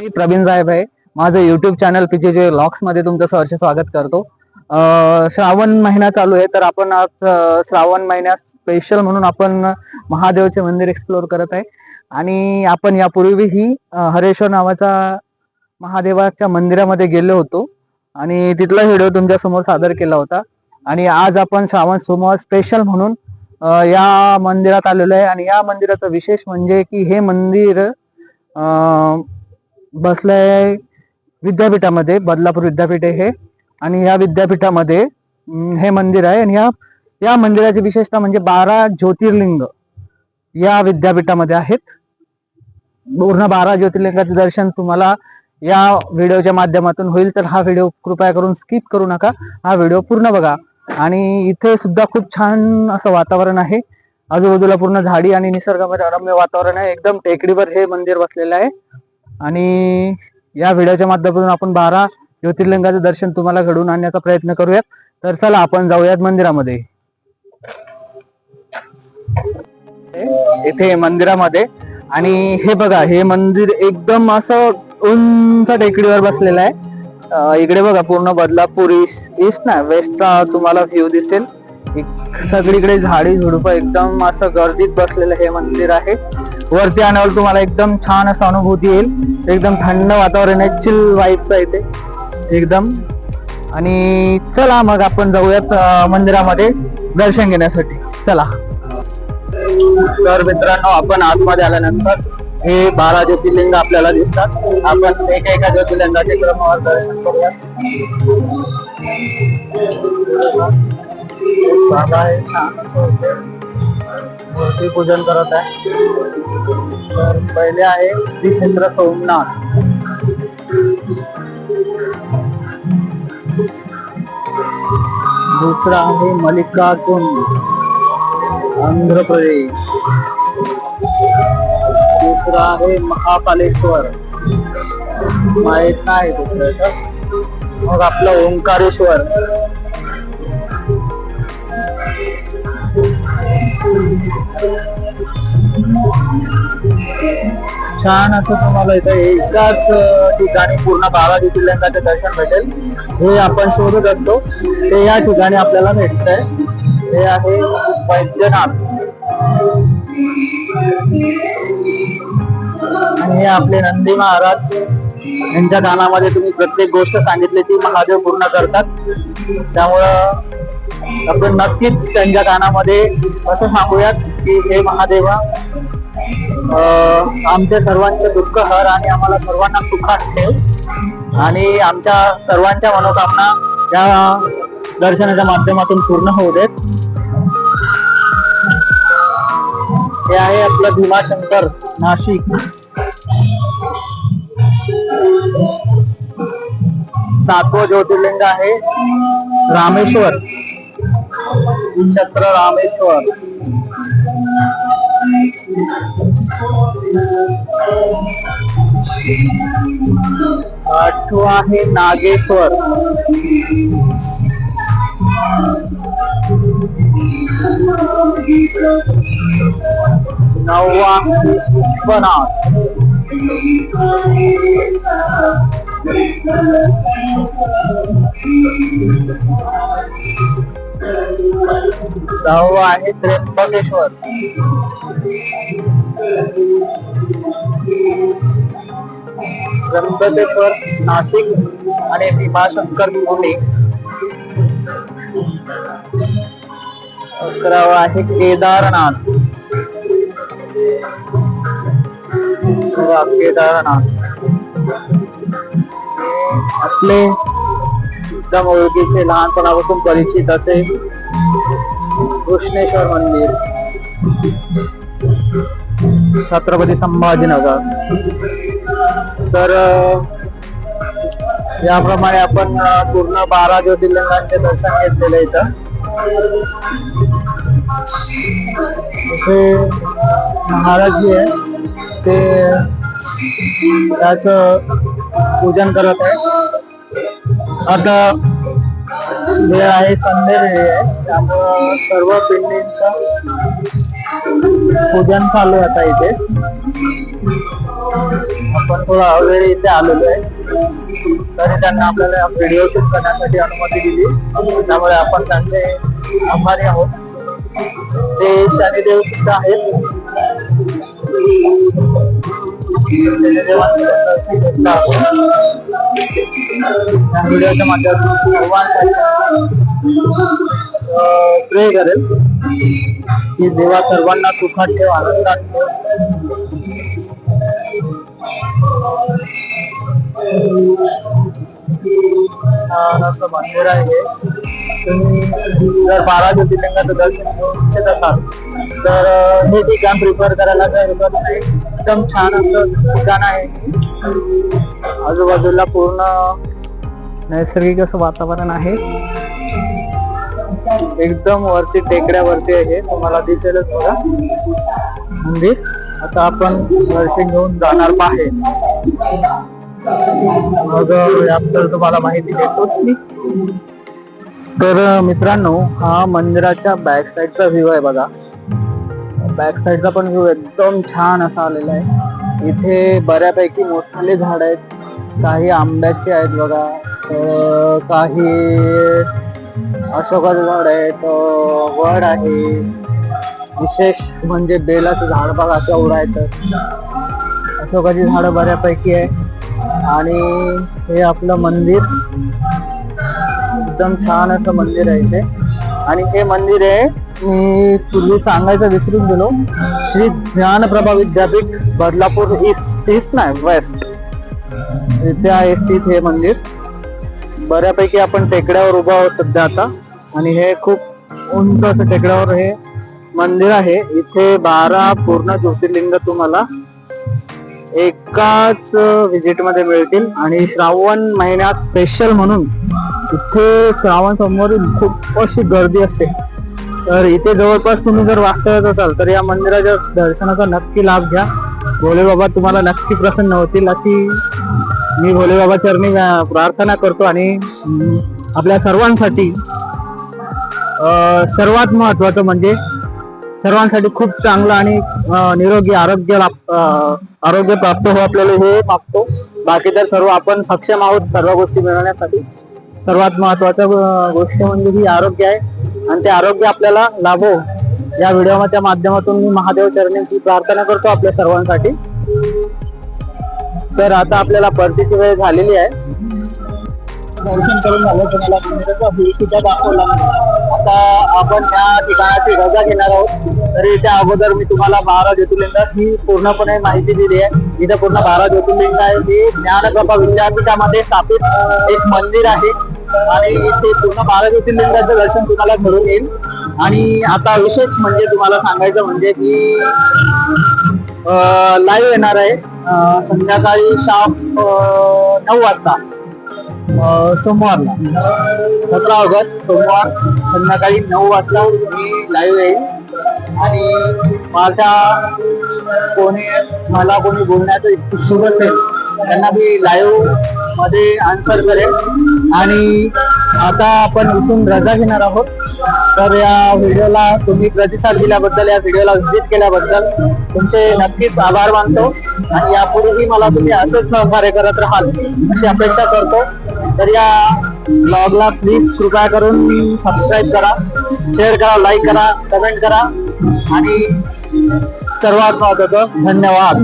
मी प्रवीण साहेब आहे. माझं युट्यूब चॅनल पीचे लॉक्समध्ये तुमचं सहर्ष स्वागत करतो. श्रावण महिना चालू आहे तर आपण आज श्रावण महिन्यात स्पेशल म्हणून आपण महादेवचे मंदिर एक्सप्लोर करत आहे. आणि आपण यापूर्वीही हरेश्वर नावाचा महादेवाच्या मंदिरामध्ये गेलो होतो. आणि तिथला व्हिडिओ तुमच्यासमोर सादर केला होता. आणि आज आपण श्रावण सोमवार स्पेशल म्हणून या मंदिरात आलेलो आहे. आणि या मंदिराचं विशेष म्हणजे की हे मंदिर बसलाय विद्यापीठामध्ये बदलापूर विद्यापीठ आहे हे. आणि या विद्यापीठामध्ये हे मंदिर आहे. आणि या या मंदिराची विशेषता म्हणजे बारा ज्योतिर्लिंग या विद्यापीठामध्ये आहेत. पूर्ण बारा ज्योतिर्लिंगाचे दर्शन तुम्हाला या व्हिडिओच्या माध्यमातून होईल. तर हा व्हिडिओ कृपया करून स्किप करू नका. हा व्हिडिओ पूर्ण बघा. आणि इथे सुद्धा खूप छान असं वातावरण आहे. आजूबाजूला पूर्ण झाडी आणि निसर्गामध्ये रम्य वातावरण आहे. एकदम टेकडीवर हे मंदिर बसलेलं आहे. आणि या व्हिडिओच्या माध्यमातून आपण बारा ज्योतिर्लिंगाचं दर्शन तुम्हाला घडवून आणण्याचा प्रयत्न करूयात. तर चला आपण जाऊयात मंदिरामध्ये. इथे मंदिरामध्ये. आणि हे बघा हे मंदिर एकदम असं उंच टेकडीवर बसलेलं आहे. इकडे बघा पूर्ण बदलापूर ईस्ट ईस्ट ना वेस्टचा तुम्हाला व्ह्यू दिसेल. सगळीकडे झाडी झुडप एकदम असं गर्दीत बसलेलं हे मंदिर आहे. वरती आल्यावर तुम्हाला एकदम छान असं अनुभूती येईल. एकदम थंड वातावरण आहे चिल वाईब्स आहे ते. एकदम. आणि चला मग आपण जाऊयात मंदिरामध्ये दर्शन घेण्यासाठी. चला. तर मित्रांनो आपण आतमध्ये आल्यानंतर हे बारा ज्योतिर्लिंग आपल्याला दिसतात. आपण एका एका ज्योतिर्लिंगाचे क्रमवार दर्शन करूया बाबा आहे छान असं मूर्ती पूजन करत आहे. तर पहिले आहे श्री क्षेत्र सोमनाथ. दुसरा आहे मल्लिकार्जुन आंध्र प्रदेश दुसरा आहे महाकालेश्वर. माहीत नाही दुसरं तर. मग आपलं ओंकारेश्वर. छान असं तुम्हाला इथं एकाच ठिकाणी पूर्ण बारा ज्योतिर्लिंगाचे दर्शन भेटेल. हे आपण शोधत असतो. ते या ठिकाणी आपल्याला भेटत आहे हे आहे वैद्यनाथ. आणि हे आपले नंदी महाराज. यांच्या दानामध्ये तुम्ही प्रत्येक गोष्ट सांगितली ती महादेव पूर्ण करतात. त्यामुळं आपण नक्कीच त्यांच्या कानामध्ये असं सांगूयात की हे महादेवा आमच्या सर्वांचे दुःख हर आणि आम्हाला सर्वांना सुखात ठेव. आणि आमच्या सर्वांच्या मनोकामना या दर्शनाच्या माध्यमातून पूर्ण होऊ देत. हे आहे आपलं भीमाशंकर नाशिक. सातवं ज्योतिर्लिंग आहे रामेश्वर. छत्र रामेश्वर। आठवं आहे नागेश्वर। नववा विश्वनाथ। दहावा आहे त्र्यंबकेश्वर. त्र्यंबकेश्वर नाशिक आणि भीमाशंकर पुणे अकरावा आहे केदारनाथ. केदारनाथ. आपले एकदम ओळखीचे लहानपणापासून परिचित असे कृष्णेश्वर मंदिर. छत्रपती संभाजीनगर. तर याप्रमाणे आपण पूर्ण बारा ज्योतिर्लिंगांचे दर्शन घेतलेलं इथं. इथे महाराज जी आहे ते त्याच पूजन करत आहे आता वेळ आहे संध्या वेळ आहे त्यामुळं सर्व पिंडींचं पूजन चालू आहे आता इथे. आपण थोडा ऑलरेडी इथे आलेलो आहे. तरी त्यांना आपल्याला व्हिडिओ शूट करण्यासाठी अनुमती दिली. त्यामुळे आपण त्यांचे आभारी आहोत. ते शनिदेव सुद्धा आहेत. शनिदेवांचं व्हिडिओच्या माध्यमातून प्रे करेल की देवा सर्वांना सुखात ठेव आनंदात ठेव छान असं मंदिर आहे तुम्ही जर बारा ज्योतिर्लिंगाचं दर्शन घेऊ इच्छित असाल तर हे ठिकाण प्रिफर करायला काही हरकत नाही एकदम छान असं ठिकाण आहे आजूबाजूला पूर्ण नैसर्गिक असं वातावरण आहे. एकदम वरती टेकड्यावरती आहे. तुम्हाला दिसेलच बघा. मंदिर. आता आपण दर्शन घेऊन जाणार बाहेर. मग याबद्दल तुम्हाला माहिती देतोच मी. तर मित्रांनो हा मंदिराच्या बॅक साईडचा व्ह्यू आहे बघा. बॅक साईडचा पण व्ह्यू एकदम छान असा आलेला आहे. इथे बऱ्यापैकी मोठाले झाड आहेत. काही आंब्याचे आहेत बघा तर काही अशोकाचं झाड आहे तर वड आहे. विशेष म्हणजे बेलाचं झाड बघा केवढं आहे तर. अशोकाची झाडं बऱ्यापैकी आहे आणि हे आपलं मंदिर. एकदम छान असं मंदिर आहे इथे. आणि हे मंदिर आहे मी पूर्वी सांगायचं विसरून गेलो. श्री ज्ञानप्रभा विद्यापीठ बदलापूर ईस्ट ईस्ट नाही वेस्ट. इथे आहे स्थित हे मंदिर. बऱ्यापैकी आपण टेकड्यावर उभा आहोत सध्या आता. आणि हे खूप उंच असं टेकड्यावर हे मंदिर आहे. इथे बारा पूर्ण ज्योतिर्लिंग तुम्हाला एकाच व्हिजिटमध्ये मिळतील. आणि श्रावण महिन्यात स्पेशल म्हणून इथे श्रावण सोमवारी खूप अशी गर्दी असते. तर इथे जवळपास तुम्ही जर वास्तव्यात असाल तर या मंदिराच्या दर्शनाचा नक्की लाभ घ्या. भोले बाबा तुम्हाला नक्की प्रसन्न होतील. अशी मी भोले बाबा चरणी प्रार्थना करतो आणि आपल्या सर्वांसाठी सर्वात महत्वाचं म्हणजे सर्वांसाठी खूप चांगलं आणि निरोगी आरोग्य लाभ आरोग्य प्राप्त हो आपल्याला हे मागतो. बाकी तर सर्व आपण सक्षम आहोत सर्व गोष्टी मिळवण्यासाठी. सर्वात महत्वाचं गोष्ट म्हणजे ही आरोग्य आहे आणि ते आरोग्य आपल्याला लाभो. या व्हिडिओच्या माध्यमातून मी महादेव चरणींची प्रार्थना करतो आपल्या सर्वांसाठी. तर आता आपल्याला परतीची वेळ झालेली आहे. दर्शन करून झालं तुम्हाला सुद्धा दाखवला. आता आपण या ठिकाणाची रजा घेणार आहोत. तरी त्या अगोदर मी तुम्हाला बारा ज्योतिर्लिंगात ही पूर्णपणे माहिती दिली आहे. इथे पूर्ण बारा ज्योतिर्लिंग आहे. ही ज्ञानप्रभा विद्यापीठामध्ये स्थापित एक मंदिर आहे. आणि इथे पूर्ण बारा ज्योतिर्लिंगाचं दर्शन तुम्हाला घडून येईल. आणि आता विशेष म्हणजे तुम्हाला सांगायचं म्हणजे की लाईव्ह येणार आहे. संध्याकाळी शाप नऊ वाजता सोमवारला. सतरा ऑगस्ट सोमवार संध्याकाळी नऊ वाजता मी लाईव्ह येईल. आणि माझ्या कोणी मला कोणी बोलण्याचं इच्छुक असेल त्यांना मी लाईव्हमध्ये आन्सर करेन. आणि आता आपण इथून रजा घेणार आहोत. तर या व्हिडिओला तुम्ही प्रतिसाद दिल्याबद्दल या व्हिडिओला व्हिजिट केल्याबद्दल तुमचे नक्कीच आभार मानतो. आणि यापूर्वी मला तुम्ही असंच सहकार्य करत राहाल अशी अपेक्षा करतो. तर या ब्लॉगला प्लीज कृपया करून सबस्क्राईब करा शेअर करा लाईक करा कमेंट करा. आणि सर्वात महत्वाचं धन्यवाद.